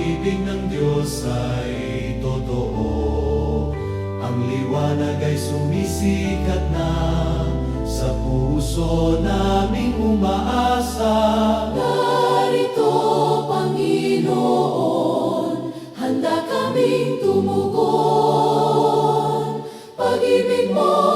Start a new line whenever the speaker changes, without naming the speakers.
pag-ibig ng Diyos ay totoo. Ang liwanag ay sumisikat na, sa puso naming umaasa.
Narito, Panginoon, handa kaming tumugon. Pag-ibig mo